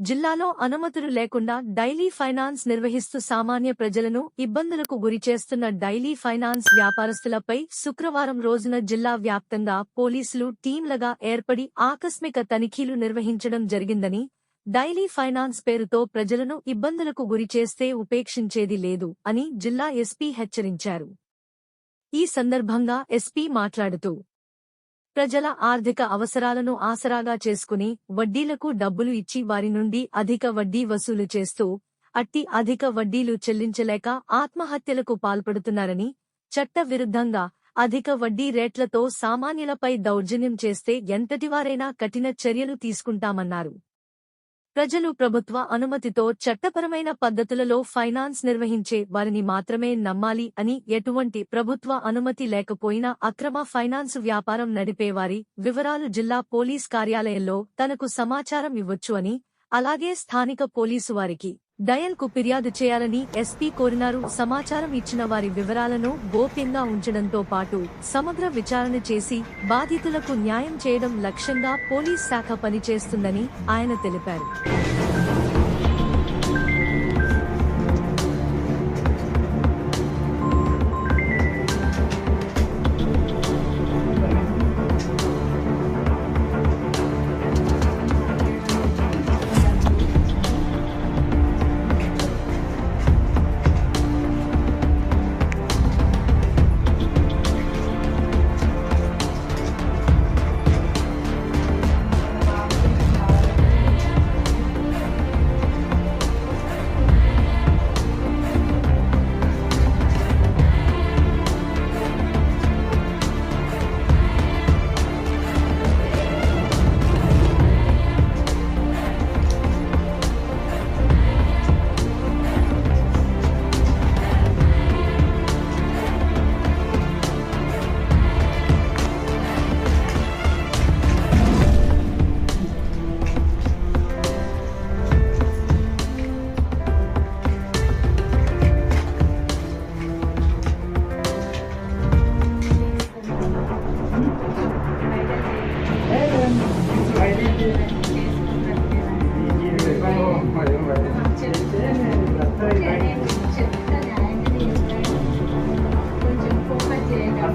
జిల్లాలో అనుమతులు లేకుండా డైలీ ఫైనాన్స్ నిర్వహిస్తూ సామాన్య ప్రజలను ఇబ్బందులకు గురిచేస్తున్న డైలీ ఫైనాన్స్ వ్యాపారస్తులపై శుక్రవారం రోజున జిల్లా వ్యాప్తంగా పోలీసులు టీంలగా ఏర్పడి ఆకస్మిక తనిఖీలు నిర్వహించడం జరిగిందని డైలీ ఫైనాన్స్ పేరుతో ప్రజలను ఇబ్బందులకు గురిచేస్తే ఉపేక్షించేది లేదు అని జిల్లా ఎస్పీ హెచ్చరించారు. ఈ సందర్భంగా ఎస్పీ మాట్లాడుతూ ప్రజల ఆర్థిక అవసరాలను ఆసరాగా చేసుకుని వడ్డీలకు డబ్బులు ఇచ్చి వారి నుండి అధిక వడ్డీ వసూలు చేస్తూ అట్టి అధిక వడ్డీలు చెల్లించలేక ఆత్మహత్యలకు పాల్పడుతున్నారని చట్టవిరుద్ధంగా అధిక వడ్డీ రేట్లతో సామాన్యులపై దౌర్జన్యం చేస్తే ఎంతటివారైనా కఠిన చర్యలు తీసుకుంటామన్నారు. ప్రజలు ప్రభుత్వ అనుమతితో చట్టపరమైన పద్ధతులలో ఫైనాన్స్ నిర్వహించే వారిని మాత్రమే నమ్మాలి అని ఎటువంటి ప్రభుత్వ అనుమతి లేకపోయినా అక్రమ ఫైనాన్స్ వ్యాపారం నడిపేవారి వివరాలు జిల్లా పోలీస్ కార్యాలయంలో తనకు సమాచారం ఇవ్వొచ్చు అని అలాగే స్థానిక పోలీసు వారికి డయల్కు ఫిర్యాదు చేయాలని ఎస్పీ కోరినారు. సమాచారం ఇచ్చిన వారి వివరాలను గోప్యంగా ఉంచడంతో పాటు సమగ్ర విచారణ చేసి బాధితులకు న్యాయం చేయడం లక్ష్యంగా పోలీస్ శాఖ పనిచేస్తుందని ఆయన తెలిపారు.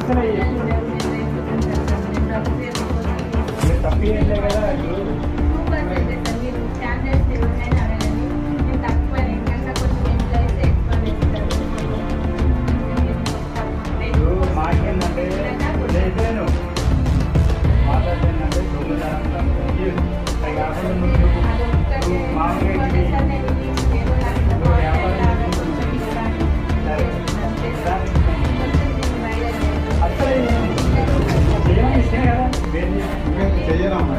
现在也是。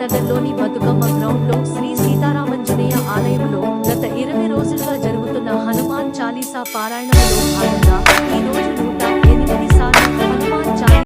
నగర్లోని బతుకమ్మ గ్రౌండ్లో శ్రీ సీతారామంజనేయ ఆలయంలో గత ఇరవై రోజులుగా జరుగుతున్న హనుమాన్ చాలీసా పారాయణంలో